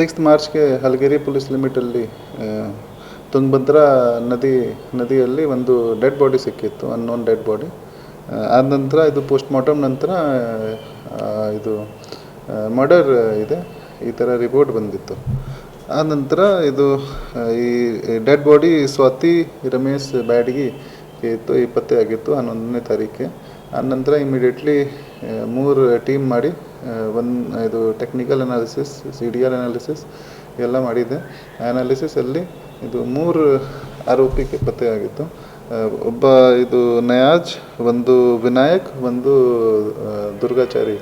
Sixth ಮಾರ್ಚ್ಗೆ Halageri police ಲಿಮಿಟಲ್ಲಿ ತುಂಗಭದ್ರಾ ನದಿ, ನದಿಯಲ್ಲಿ ಒಂದು ಡೆಡ್ ಬಾಡಿ ಸಿಕ್ಕಿತ್ತು ಅನ್ನೋನ್ ಡೆಡ್ ಬಾಡಿ ಆದ ನಂತರ ಇದು ಪೋಸ್ಟ್ ಮಾರ್ಟಮ್ ನಂತರ ಇದು ಮರ್ಡರ್ ಇದೆ, ಈ ಥರ ರಿಪೋರ್ಟ್ ಬಂದಿತ್ತು. ಆ ನಂತರ ಇದು ಈ ಡೆಡ್ ಬಾಡಿ ಸ್ವಾತಿ ರಮೇಶ್ ಬ್ಯಾಡ್ಗಿ ಇತ್ತು, ಇಪ್ಪತ್ತೇ ಪತ್ತೆ ಆಗಿತ್ತು, ಹನ್ನೊಂದನೇ ತಾರೀಕಿಗೆ ಆ ನಂತರ ಇಮಿಡಿಯೇಟ್ಲಿ ಮೂರು ಟೀಮ್ ಮಾಡಿ ಒಂದು, ಇದು technical analysis C D R analysis ಎಲ್ಲ ಮಾಡಿದ್ದೆ. ಅನಾಲಿಸಿಸಲ್ಲಿ ಇದು ಮೂರು ಆರೋಪಿಗೆ ಪತ್ತೆಯಾಗಿತ್ತು ಒಬ್ಬ ಇದು ನಯಾಜ್, ಒಂದು ವಿನಾಯಕ್, ಒಂದು ದುರ್ಗಾಚಾರಿ.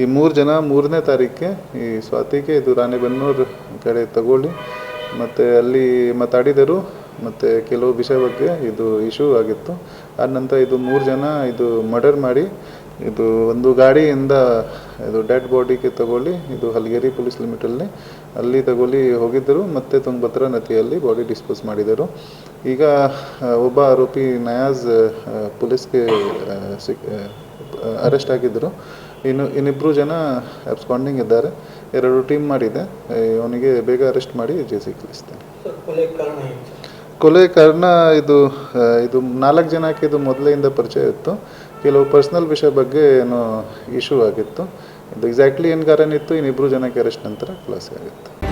ಈ ಮೂರು ಜನ ಮೂರನೇ ತಾರೀಕಿಗೆ ಈ ಸ್ವಾತಿಗೆ ಇದು ರಾಣಿಬೆನ್ನೂರು ಕಡೆ ತಗೊಳ್ಳಿ. ಮತ್ತು ಅಲ್ಲಿ ಮಾತಾಡಿದರು. ಮತ್ತು ಕೆಲವು ವಿಷಯ ಬಗ್ಗೆ ಇದು ಇಶ್ಯೂ ಆಗಿತ್ತು. ಆದ ನಂತರ ಇದು ಮೂರು ಜನ ಇದು ಮರ್ಡರ್ ಮಾಡಿ, ಇದು ಒಂದು ಗಾಡಿಯಿಂದ ಇದು ಡೆಡ್ ಬಾಡಿಗೆ ತಗೊಳ್ಳಿ ಇದು ಹಲಗೇರಿ ಪೊಲೀಸ್ ಲಿಮಿಟಲ್ಲಿ ಅಲ್ಲಿ ತಗೊಳ್ಳಿ ಹೋಗಿದ್ದರು ಮತ್ತೆ ತುಂಗಭದ್ರಾ ನದಿಯಲ್ಲಿ ಬಾಡಿ ಡಿಸ್ಪೋಸ್ ಮಾಡಿದರು. ಈಗ ಒಬ್ಬ ಆರೋಪಿ ನಯಾಜ್ ಪೊಲೀಸ್ಗೆ ಸಿಕ್ ಅರೆಸ್ಟ್ ಆಗಿದ್ದರು. ಇನ್ನು ಇನ್ನಿಬ್ಬರು ಜನ ಅಬ್ಸ್ಪಾಂಡಿಂಗ್ ಇದ್ದಾರೆ. ಎರಡು ಟೀಮ್ ಮಾಡಿದೆ. ಅವನಿಗೆ ಬೇಗ ಅರೆಸ್ಟ್ ಮಾಡಿ ಜೇಸಿ ಕಳಿಸ್ತೇನೆ ಕೊಲೆ ಕಾರಣ ಇದು ಇದು ನಾಲ್ಕು ಜನಕ್ಕೆ ಇದು ಮೊದಲಿಂದ ಪರಿಚಯ ಇತ್ತು. ಕೆಲವು ಪರ್ಸ್ನಲ್ ವಿಷಯ ಬಗ್ಗೆ ಏನೋ ಇಶ್ಯೂ ಆಗಿತ್ತು. ಇದು ಎಕ್ಸಾಕ್ಟ್ಲಿ ಏನು ಕಾರಣ ಇತ್ತು? ಇನ್ನಿಬ್ಬರು ಜನಕ್ಕೆ ಅರೆಸ್ಟ್ ನಂತರ ಖುಲಾಸೆ ಆಗಿತ್ತು.